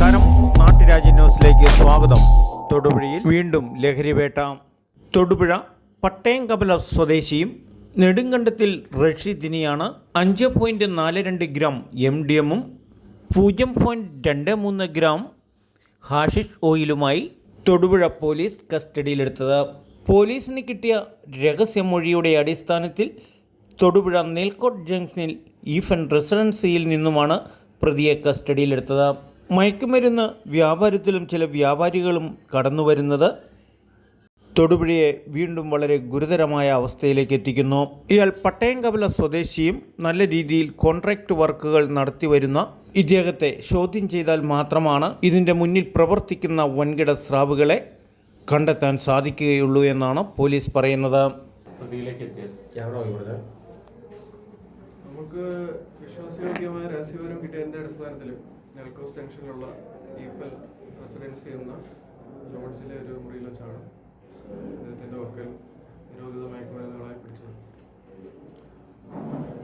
നമസ്കാരം. നാട്ടുരാജ്യ ന്യൂസിലേക്ക് സ്വാഗതം. തൊടുപുഴയിൽ വീണ്ടും ലഹരിവേട്ട. തൊടുപുഴ പട്ടയംകപല സ്വദേശിയും നെടുങ്കണ്ടത്തിൽ റഷീദിനെയാണ് അഞ്ച് പോയിന്റ് നാല് രണ്ട് ഗ്രാം എം ഡി എമ്മും പൂജ്യം പോയിന്റ് രണ്ട് മൂന്ന് ഗ്രാം ഹാഷിഷ് ഓയിലുമായി തൊടുപുഴ പോലീസ് കസ്റ്റഡിയിലെടുത്തത്. പോലീസിന് കിട്ടിയ രഹസ്യമൊഴിയുടെ അടിസ്ഥാനത്തിൽ തൊടുപുഴ നെൽക്കോട്ട് ജംഗ്ഷനിൽ ഈഫൻ റെസിഡൻസിയിൽ നിന്നുമാണ് പ്രതിയെ കസ്റ്റഡിയിലെടുത്തത്. മയക്കുമരുന്ന് വ്യാപാരത്തിലും ചില വ്യാപാരികളും കടന്നു വരുന്നത് തൊടുപുഴയെ വീണ്ടും വളരെ ഗുരുതരമായ അവസ്ഥയിലേക്ക് എത്തിക്കുന്നു. ഇയാൾ പട്ടയംകവല സ്വദേശിയും നല്ല രീതിയിൽ കോൺട്രാക്ട് വർക്കുകൾ നടത്തി വരുന്ന ഇദ്ദേഹത്തെ ചോദ്യം ചെയ്താൽ മാത്രമാണ് ഇതിന്റെ മുന്നിൽ പ്രവർത്തിക്കുന്ന വൻകിട സ്രാവുകളെ കണ്ടെത്താൻ സാധിക്കുകയുള്ളൂ എന്നാണ് പോലീസ് പറയുന്നത്. നമുക്ക് വിശ്വാസയോഗ്യമായ രഹസ്യവിവരം കിട്ടിയതിന്റെ അടിസ്ഥാനത്തിൽ നെൽക്കോസ് ജംഗ്ഷനിലുള്ള ഈഫൽ റെസിഡൻസി എന്ന ലോഡ്ജിലെ ഒരു മുറിയിൽ വെച്ചാണ് അദ്ദേഹത്തിന്റെ വക്കൽ നിരോധിത മയക്കുമരുന്നുകളായി പിടിച്ചത്.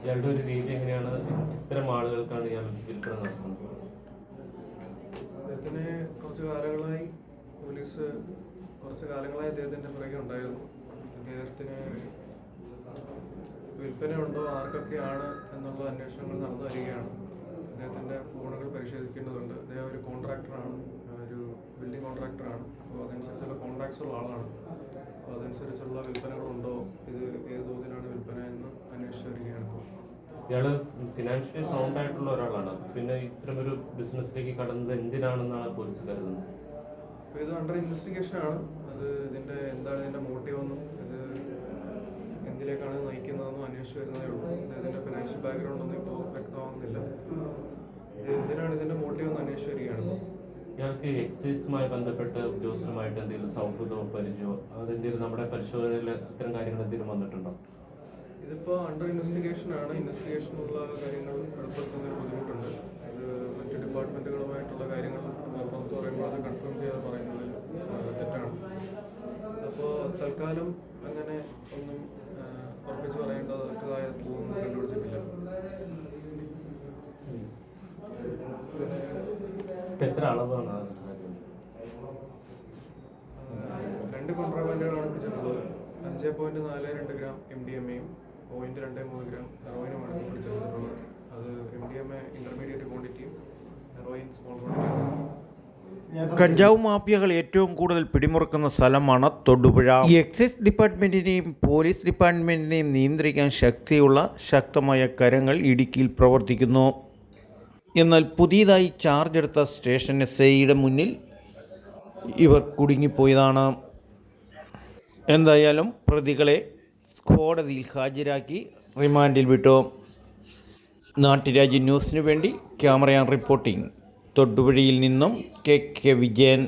ഇയാളുടെ ഒരു രീതി എങ്ങനെയാണ്? ഇത്തരം ആളുകൾക്കാണ് ഇയാൾ വിൽപ്പന നടത്തുന്നത്. അദ്ദേഹത്തിന് കുറച്ച് കാലങ്ങളായി പോലീസ് കുറച്ച് കാലങ്ങളായി അദ്ദേഹത്തിന്റെ പുറകെ ഉണ്ടായിരുന്നു. അദ്ദേഹത്തിന് വിൽപ്പനയുണ്ടോ? ആർക്കൊക്കെയാണ് എന്നുള്ള അന്വേഷണങ്ങൾ നടന്നു വരികയാണ്. അദ്ദേഹത്തിന്റെ ഫോണുകൾ പരിശോധിക്കേണ്ടതുണ്ട്. അദ്ദേഹം ഒരു കോൺട്രാക്ടറാണ്. ഒരു ബിൽഡിംഗ് കോൺട്രാക്ടറാണ്. അപ്പോൾ അതനുസരിച്ചുള്ള കോൺട്രാക്ട്സ് ഉള്ള ആളാണ്. അപ്പോൾ അതനുസരിച്ചുള്ള വിൽപ്പനകളുണ്ടോ? ഇത് ഏത് തോതിലാണ് വിൽപ്പന എന്ന് അന്വേഷിച്ചു വരികയാണ് ഇയാൾ ഫിനാൻഷ്യലി സൗണ്ട് ആയിട്ടുള്ള ഒരാളാണ്. പിന്നെ ഇത്തരം ഒരു ബിസിനസ്സിലേക്ക് കടന്നത് എന്തിനാണെന്നാണ് പോലീസ് കരുതുന്നത്? അപ്പോൾ ഇത് അണ്ടർ ഇൻവെസ്റ്റിഗേഷൻ ആണ്. അത് ഇതിന്റെ എന്താണ് ഇതിന്റെ മോട്ടീവ് എന്നും ഇത് എന്തിലേക്കാണ് നയിക്കുന്നതെന്നും അന്വേഷിച്ചു വരുന്നതേ ഉള്ളൂ. ഇതിന്റെ ഫിനാൻഷ്യൽ ബാക്ക്ഗ്രൗണ്ട് ഇത് എന്തിനാണ് ഇതിന്റെ മോട്ടീവ് എന്ന് അന്വേഷിച്ചു വരികയാണ്? ഇയാൾക്ക് എക്സൈസുമായി ബന്ധപ്പെട്ട് ഉദ്യോഗസ്ഥരുമായിട്ട് എന്തെങ്കിലും സൗഹൃദമോ പരിചയമോ അതെന്തെങ്കിലും നമ്മുടെ പരിശോധനയിൽ അത്തരം കാര്യങ്ങൾ എന്തെങ്കിലും വന്നിട്ടുണ്ടോ? ഇതിപ്പോ അണ്ടർ ഇൻവെസ്റ്റിഗേഷൻ ആണ്. ഇൻവെസ്റ്റിഗേഷനുള്ള കാര്യങ്ങൾ ഉൾപ്പെടുത്തുന്നതിന് ബുദ്ധിമുട്ടുണ്ട്. ഇത് മറ്റ് ഡിപ്പാർട്ട്മെന്റുകളുമായിട്ടുള്ള കാര്യങ്ങൾ പുറത്ത് പറയുമ്പോൾ അത് കൺഫേം ചെയ്യാതെ പറയുന്നതിൽ തെറ്റാണ്. അപ്പോൾ തൽക്കാലം ഇപ്പൊ എത്ര അളവാണ്? രണ്ട് പിടിച്ചിട്ടുള്ളത് അഞ്ച് പോയിന്റ് നാല് രണ്ട് ഗ്രാം എം ഡി എം എയും പോയിന്റ് രണ്ട് മൂന്ന് ഗ്രാം ഹെറോയിനുമാണ് അത് M D M A intermediate ക്വാണ്ടിറ്റിയും heroin small ക്വാണ്ടിറ്റിയും കഞ്ചാവ് മാഫിയകൾ ഏറ്റവും കൂടുതൽ പിടിമുറുക്കുന്ന സ്ഥലമാണ് തൊടുപുഴ. ഈ എക്സൈസ് ഡിപ്പാർട്ട്മെന്റിനെയും പോലീസ് ഡിപ്പാർട്ട്മെന്റിനെയും നിയന്ത്രിക്കാൻ ശക്തിയുള്ള ശക്തമായ കരങ്ങൾ ഇടുക്കിയിൽ പ്രവർത്തിക്കുന്നു. എന്നാൽ പുതിയതായി ചാർജ് എടുത്ത സ്റ്റേഷൻ എസ് ഐയുടെ മുന്നിൽ ഇവർ കുടുങ്ങിപ്പോയതാണ്. എന്തായാലും പ്രതികളെ കോടതിയിൽ ഹാജരാക്കി റിമാൻഡിൽ വിട്ടു. നാട്ടുരാജ്യ ന്യൂസിനു വേണ്ടി ക്യാമറയാൻ റിപ്പോർട്ടിംഗ് തൊട്ടുപുഴയിൽ നിന്നും കെ കെ വിജയൻ.